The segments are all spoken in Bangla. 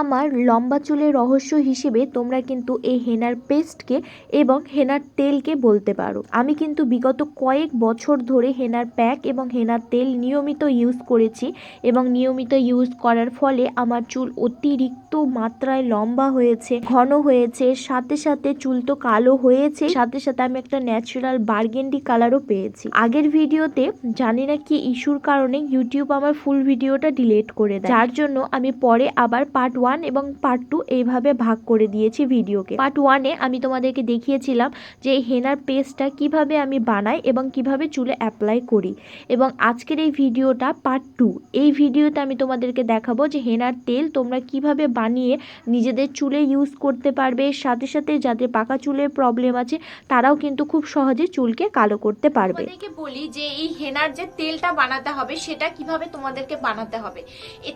আমার লম্বা চুলের রহস্য হিসেবে তোমরা কিন্তু এই হেনার পেস্টকে এবং হেনার তেলকে বলতে পারো। আমি কিন্তু বিগত কয়েক বছর ধরে হেনার প্যাক এবং হেনার তেল নিয়মিত ইউজ করেছি এবং নিয়মিত ইউজ করার ফলে আমার চুল অতিরিক্ত মাত্রায় লম্বা হয়েছে, ঘন হয়েছে, সাথে সাথে চুল তো কালো হয়েছে, সাথে সাথে আমি একটা ন্যাচারাল বার্গেন্ডি কালারও পেয়েছি। আগের ভিডিওতে জানি না কি ইস্যুর কারণে ইউটিউব আমার ফুল ভিডিওটা ডিলিট করে দেয়। যার জন্য আমি পরে আবার পার্ট ওয়ান এবং পার্ট টু এইভাবে ভাগ করে দিয়েছি ভিডিওকে পার্ট ওয়ানে আমি তোমাদেরকে দেখিয়েছিলাম যে এই হেনার পেস্টটা কীভাবে আমি বানাই এবং কীভাবে চুলে অ্যাপ্লাই করি। এবং আজকের এই ভিডিওটা পার্ট টু এই ভিডিওতে আমি তোমাদেরকে দেখাবো যে হেনার তেল তোমরা কীভাবে বানিয়ে নিজেদের চুলে ইউজ করতে পারবে, সাথে সাথে যাদের পাকা চুলের প্রবলেম আছে, তারাও কিন্তু খুব সহজে চুলকে কালো করতে পারবে। বলি যে এই হেনার যে তেলটা বানাতে হবে, সেটা কীভাবে তোমাদেরকে বানাতে হবে?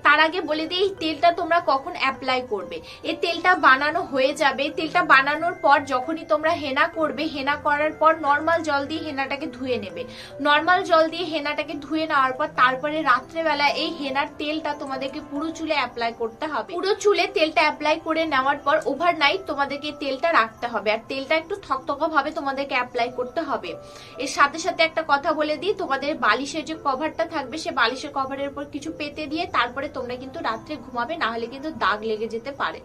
তার আগে বলে দিই, এই তেলটা তোমরা কখন অ্যাপ্লাই করবে। এই তেলটা বানানো হয়ে যাবে। তেলটা বানানোর পর যখনই তোমরা হেনা করবে, হেনা করার পর নর্মাল জল দিয়ে হেনাটাকে ধুয়ে নেবে। নর্মাল জল দিয়ে হেনাটাকে ধুয়ে নেওয়ার পর তারপরে রাত্রেবেলা এই হেনার তেলটা তোমাদেরকে পুরো চুলে অ্যাপ্লাই করতে হবে। পুরো চুলে তেলটা অ্যাপ্লাই করে নেওয়ার পর ওভারনাইট তোমাদেরকে এই তেলটা রাখতে হবে। আর তেলটা একটু থকথকা ভাবে তোমাদেরকে অ্যাপ্লাই করতে হবে। এর সাথে সাথে একটা কথা বলে দিই, তোমাদের বালিশের যে কভারটা থাকবে, সে বালিশের কভারের উপর কিছু পেতে দিয়ে তারপরে তোমরা কিন্তু রাত্রে ঘুমাবে না হলে কিন্তু দাগ লেগে যেতে পারে।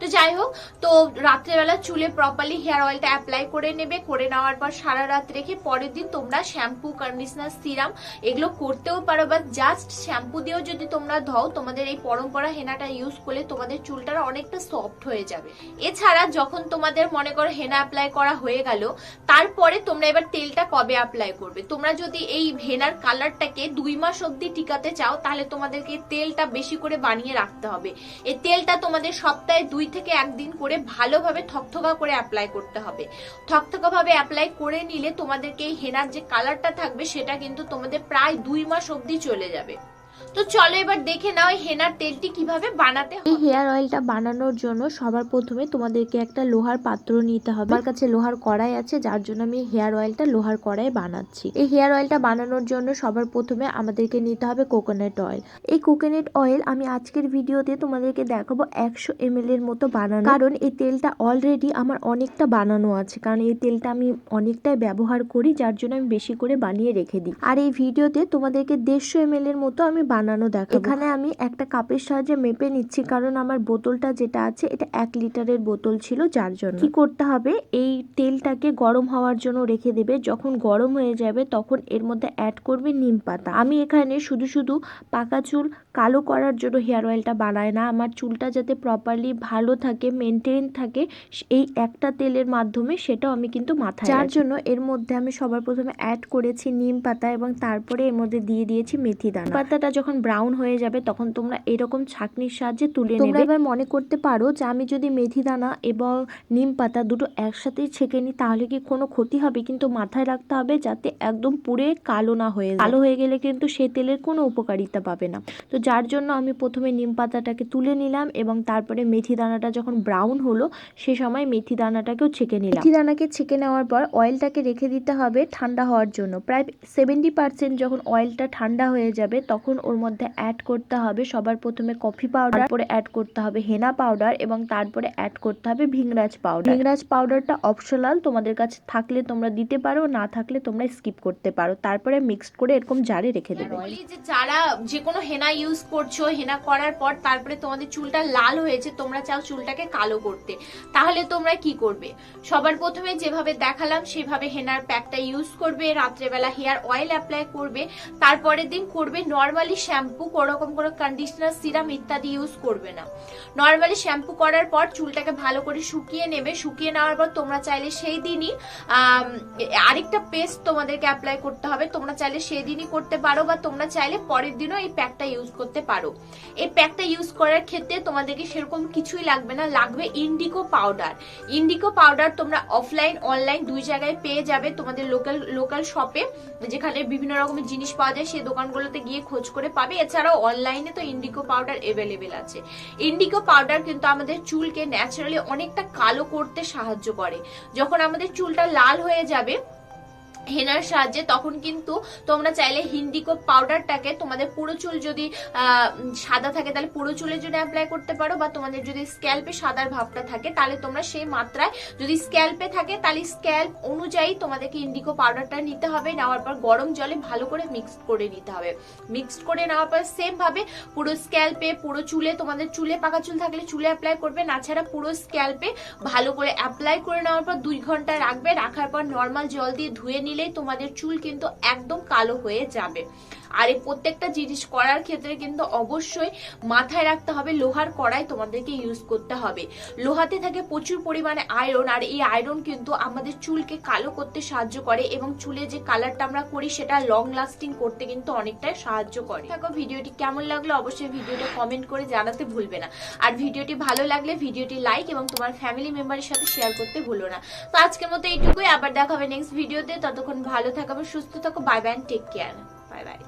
তো যাই হোক, তো রাত্রেবেলা চুলে প্রপারলি হেয়ার অয়েলটা অ্যাপ্লাই করে নেবে, করে নেওয়ার পর সারা রাত রেখে পরের দিন তোমরা শ্যাম্পু কন্ডিশনার সিরাম এগুলো করতেও পারো বা জাস্ট শ্যাম্পু দিয়েও যদি তোমরা ধও, তোমাদের এই পরম্পরা হেনাটা ইউজ করলে তোমাদের চুলটা অনেকটা সফট হয়ে যাবে। এছাড়া যখন তোমাদের মনে করো হেনা অ্যাপ্লাই করা হয়ে গেল, তারপরে তোমরা এবার তেলটা কবে অ্যাপ্লাই করবে? তোমরা যদি এই হেনার কালারটাকে দুই মাস অবধি টিকাতে চাও, তাহলে তোমাদেরকে তেলটা বেশি করে বানিয়ে রাখতে হবে। এই তেলটা তোমাদের সপ্তাহে দুই থেকে একদিন করে ভালোভাবে থকথকা করে অ্যাপ্লাই করতে হবে। থকথকা ভাবে অ্যাপ্লাই করে নিলে তোমাদেরকে এই হেনার যে কালারটা থাকবে, সেটা কিন্তু তোমাদের প্রায় দুই মাস অবধি চলে যাবে। তো চলো এবার দেখে নাও হেনার তেলটি কীভাবে বানাতে হবে হেয়ার অয়েলটা বানানোর জন্য সবার প্রথমে তোমাদেরকে একটা লোহার পাত্র নিতে হবে। আমার কাছে লোহার কড়াই আছে, যার জন্য আমি হেয়ার অয়েলটা লোহার কড়াই বানাচ্ছি। এই হেয়ার অয়েলটা বানানোর জন্য সবার প্রথমে আমাদেরকে নিতে হবে কোকোনাট অয়েল। এই কোকোনাট অয়েল আমি আজকের ভিডিওতে তোমাদেরকে দেখাবো একশো এম এর মতো বানানো। কারণ এই তেলটা অলরেডি আমার অনেকটা বানানো আছে। কারণ এই তেলটা আমি অনেকটাই ব্যবহার করি, যার জন্য আমি বেশি করে বানিয়ে রেখে দিই। আর এই ভিডিওতে তোমাদেরকে দেড়শো এম এর মতো আমি বানানো দেখাবো। এখানে আমি একটা কাপের সাহায্যে মেপে নিচ্ছি কারণ আমার বোতলটা যেটা আছে এটা এক লিটারের বোতল ছিল যার জন্য। কি করতে হবে? এই তেলটাকে গরম হওয়ার জন্য রেখে দেবে। যখন গরম হয়ে যাবে তখন এর মধ্যে অ্যাড করবে নিম পাতা। আমি এখানে শুধু শুধু পাকা চুল কালো করার জন্য হেয়ার অয়েলটা বানাই না। আমার চুলটা যাতে প্রপারলি ভালো থাকে মেনটেন থাকে এই একটা তেলের মাধ্যমে সেটাও আমি কিন্তু মাথায় যার জন্য এর মধ্যে আমি সবার প্রথমে অ্যাড করেছি নিম পাতা এবং তারপরে এর মধ্যে দিয়ে দিয়েছি মেথি দানা। পাতাটা যখন ব্রাউন হয়ে যাবে তখন তোমরা এরকম ছাঁকনির সাহায্যে তুলে নেবে। তোমরা এবার মনে করতে পারো যে আমি যদি মেথি দানা এবং নিম পাতা দুটো একসাথেই ছেঁকে নিই তাহলে কি কোনো ক্ষতি হবে? কিন্তু মাথায় রাখতে হবে যাতে একদম পুরে কালো না হয়ে যায়। কালো হয়ে গেলে কিন্তু সে তেলের কোনো উপকারিতা পাবে না। তো যার জন্য আমি প্রথমে নিম পাতাটাকে তুলে নিলাম এবং তারপরে মেথি দানাটা যখন ব্রাউন হলো সে সময় মেথি দানাটাকেও ছেঁকে নিলাম। মেথি দানাকে ছেঁকে নেওয়ার পর অয়েলটাকে রেখে দিতে হবে ঠান্ডা হওয়ার জন্য। প্রায় সেভেন্টি পার্সেন্ট যখন অয়েলটা ঠান্ডা হয়ে যাবে তখন ওর মধ্যে অ্যাড করতে হবে সবার প্রথমে কফি পাউডার তারপরে অ্যাড করতে হবে হেনা পাউডার এবং তারপরে অ্যাড করতে হবে ভিংরাজ পাউডার ভিংরাজ পাউডারটা অপশনাল তোমাদের কাছে থাকলে তোমরা দিতে পারো না থাকলে তোমরা স্কিপ করতে পারো। তারপরে মিক্সড করে এরকম জারে রেখে দেবে। যারা যে কোনো হেনা ইউজ করছ, হেনা করার পর তারপরে তোমাদের চুলটা লাল হয়েছে, তোমরা চাও চুলটাকে কালো করতে। তাহলে তোমরা কি করবে? সবার প্রথমে যেভাবে দেখালাম, সেভাবে হেনার প্যাকটা ইউজ করবে, রাত্রেবেলা হেয়ার অয়েল অ্যাপ্লাই করবে, তারপরের দিন করবে নর্মালি শ্যাম্পু কোনোরকম কোনো কন্ডিশনার সিরাম ইত্যাদি ইউজ করবে না। নর্মালি শ্যাম্পু করার পর চুলটাকে ভালো করে শুকিয়ে নেবে, শুকিয়ে নেওয়ার পর তোমরা চাইলে সেই দিনই আরেকটা পেস্ট তোমাদেরকে অ্যাপ্লাই করতে হবে। তোমরা চাইলে সেই দিনই করতে পারো বা তোমরা চাইলে পরের দিনও এই প্যাকটা ইউজ করতে পারো। এই প্যাকটা ইউজ করার ক্ষেত্রে তোমাদেরকে সেরকম কিছুই লাগবে না, লাগবে ইন্ডিকো পাউডার ইন্ডিকো পাউডার তোমরা অফলাইন অনলাইন দুই জায়গায় পেয়ে যাবে তোমাদের লোকাল লোকাল শপে যেখানে বিভিন্ন রকমের জিনিস পাওয়া যায়, সেই দোকানগুলোতে গিয়ে খোঁজ করে পাবে। এছাড়াও অনলাইনে তো ইন্ডিকো পাউডার এভেলেবেল আছে। ইন্ডিকো পাউডার কিন্তু আমাদের চুলকে ন্যাচারালি অনেকটা কালো করতে সাহায্য করে। যখন আমাদের চুলটা লাল হয়ে যাবে হেনার সাহায্যে, তখন কিন্তু তোমরা চাইলে হিন্দিকো পাউডারটাকে তোমাদের পুরো চুল যদি সাদা থাকে তাহলে পুরো চুলের জন্য অ্যাপ্লাই করতে পারো, বা তোমাদের যদি স্ক্যাল্পে সাদার ভাবটা থাকে, তাহলে তোমরা সেই মাত্রায় যদি স্ক্যাল্পে থাকে, তাহলে স্ক্যাল্প অনুযায়ী তোমাদেরকে ইন্ডিকো পাউডারটা নিতে হবে, নেওয়ার পর গরম জলে ভালো করে মিক্সড করে নিতে হবে। মিক্সড করে নেওয়ার পর সেম ভাবে পুরো স্ক্যাল্পে পুরো চুলে, তোমাদের চুলে পাকা চুল থাকলে চুলে অ্যাপ্লাই করবে, না ছাড়া পুরো স্ক্যাল্পে ভালো করে অ্যাপ্লাই করে নেওয়ার পর দুই ঘণ্টা রাখবে, রাখার পর নর্মাল জল দিয়ে ধুয়ে নিলেই তোমাদের চুল কিন্তু একদম কালো হয়ে যাবে। আর এই প্রত্যেকটা জিনিস করার ক্ষেত্রে কিন্তু অবশ্যই মাথায় রাখতে হবে, লোহার কড়াই তোমাদেরকে ইউজ করতে হবে। লোহাতে থাকে প্রচুর পরিমাণে আয়রন আর এই আয়রন কিন্তু আমাদের চুলকে কালো করতে সাহায্য করে এবং চুলে যে কালারটা আমরা করি সেটা লং লাস্টিং করতে কিন্তু অনেকটাই সাহায্য করে। দেখো ভিডিওটি কেমন লাগল অবশ্যই ভিডিওটা কমেন্ট করে জানাতে ভুলবে না। আর ভিডিওটি ভালো লাগলে ভিডিওটি লাইক এবং তোমার ফ্যামিলি মেম্বারের সাথে শেয়ার করতে ভুলো না। তো আজকের মতো এইটুকুই, আবার দেখা হবে নেক্সট ভিডিওতে ততক্ষণ ভালো থাকো সুস্থ থাকো। Bye bye take care bye bye